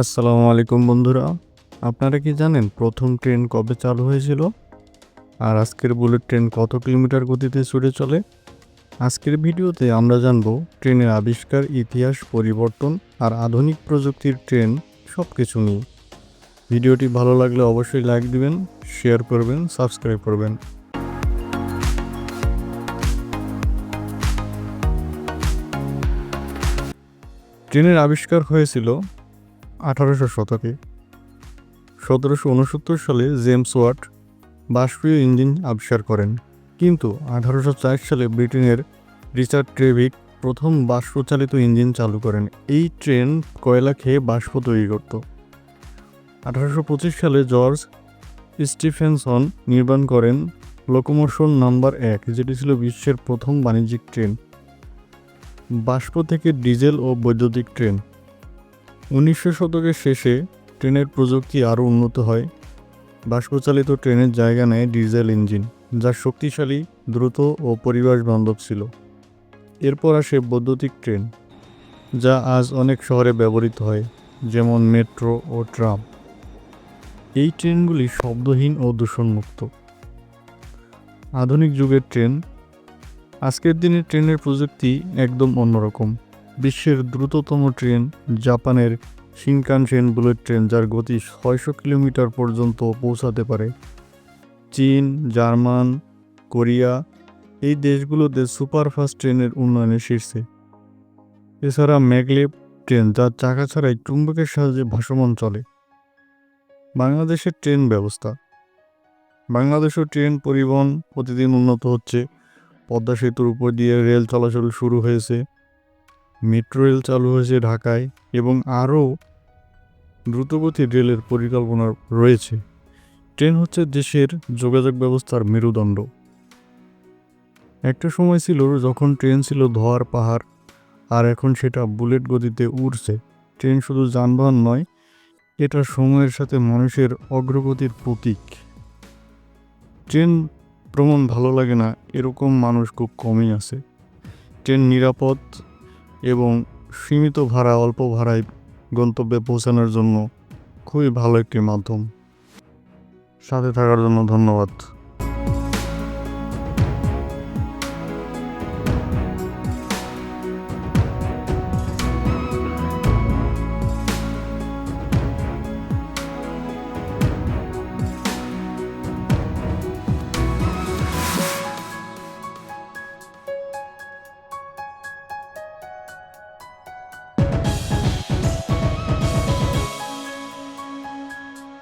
আসসালামু আলাইকুম বন্ধুরা। আপনারা কি জানেন প্রথম ট্রেন কবে চালু হয়েছিল? আর আজকের বুলেট ট্রেন কত কিলোমিটার গতিতে ছুটে চলে? আজকের ভিডিওতে আমরা জানব ট্রেনের আবিষ্কার, ইতিহাস, পরিবর্তন আর আধুনিক প্রযুক্তির ট্রেন সব কিছু নিয়ে। ভিডিওটি ভালো লাগলে অবশ্যই লাইক দিবেন, শেয়ার করবেন, সাবস্ক্রাইব করবেন। ট্রেনের আবিষ্কার হয়েছিল আঠারোশো শতকে সতেরোশো উনসত্তর সালে জেমস ওয়াট বাষ্পীয় ইঞ্জিন আবিষ্কার করেন। কিন্তু আঠারোশো চার সালে ব্রিটেনের রিচার্ড ট্রেভিক প্রথম বাষ্পচালিত ইঞ্জিন চালু করেন। এই ট্রেন কয়লা খেয়ে বাষ্প তৈরি করত। আঠারোশো পঁচিশ সালে জর্জ স্টিফেনসন নির্মাণ করেন লোকোমোশন নাম্বার এক, যেটি ছিল বিশ্বের প্রথম বাণিজ্যিক ট্রেন। বাষ্প থেকে ডিজেল ও বৈদ্যুতিক ট্রেন। উনিশশো শতকের শেষে ট্রেনের প্রযুক্তি আরও উন্নত হয়। বাষ্পচালিত ট্রেনের জায়গা নেয় ডিজেল ইঞ্জিন, যা শক্তিশালী, দ্রুত ও পরিবেশ বান্ধব ছিল। এরপর আসে বৈদ্যুতিক ট্রেন, যা আজ অনেক শহরে ব্যবহৃত হয়, যেমন মেট্রো ও ট্রাম। এই ট্রেনগুলি শব্দহীন ও দূষণমুক্ত। আধুনিক যুগের ট্রেন, আজকের দিনে ট্রেনের প্রযুক্তি একদম অন্যরকম। বিশ্বের দ্রুততম ট্রেন জাপানের শিনকানসেন বুলেট ট্রেন যার গতি ছয়শো কিলোমিটার পর্যন্ত পৌঁছাতে পারে। চীন, জার্মান, কোরিয়া এই দেশগুলোতে সুপারফাস্ট ট্রেনের উন্নয়নে শীর্ষে। এছাড়া ম্যাগলেভ ট্রেন যার চাকা ছাড়াই চুম্বকের সাহায্যে ভাসমান চলে। বাংলাদেশের ট্রেন ব্যবস্থা। বাংলাদেশেও ট্রেন পরিবহন প্রতিদিন উন্নত হচ্ছে। পদ্মা সেতুর উপর দিয়ে রেল চলাচল শুরু হয়েছে। মেট্রো রেল চালু হয়েছে ঢাকায় এবং আরও দ্রুতগতির রেলের পরিকল্পনা রয়েছে। ট্রেন হচ্ছে দেশের যোগাযোগ ব্যবস্থার মেরুদণ্ড। একটা সময় ছিল যখন ট্রেন ছিল ধোয়ার পাহাড়, আর এখন সেটা বুলেট গতিতে উড়ছে। ট্রেন শুধু যানবাহন নয়, এটা সময়ের সাথে মানুষের অগ্রগতির প্রতীক। ট্রেন ভ্রমণ ভালো লাগে না, এরকম মানুষ খুব কমই আছে। ট্রেন নিরাপদ এবং সীমিত ভাড়া, অল্প ভাড়ায় গন্তব্যে পৌঁছানোর জন্য খুবই ভালো একটি মাধ্যম। সাথে থাকার জন্য ধন্যবাদ।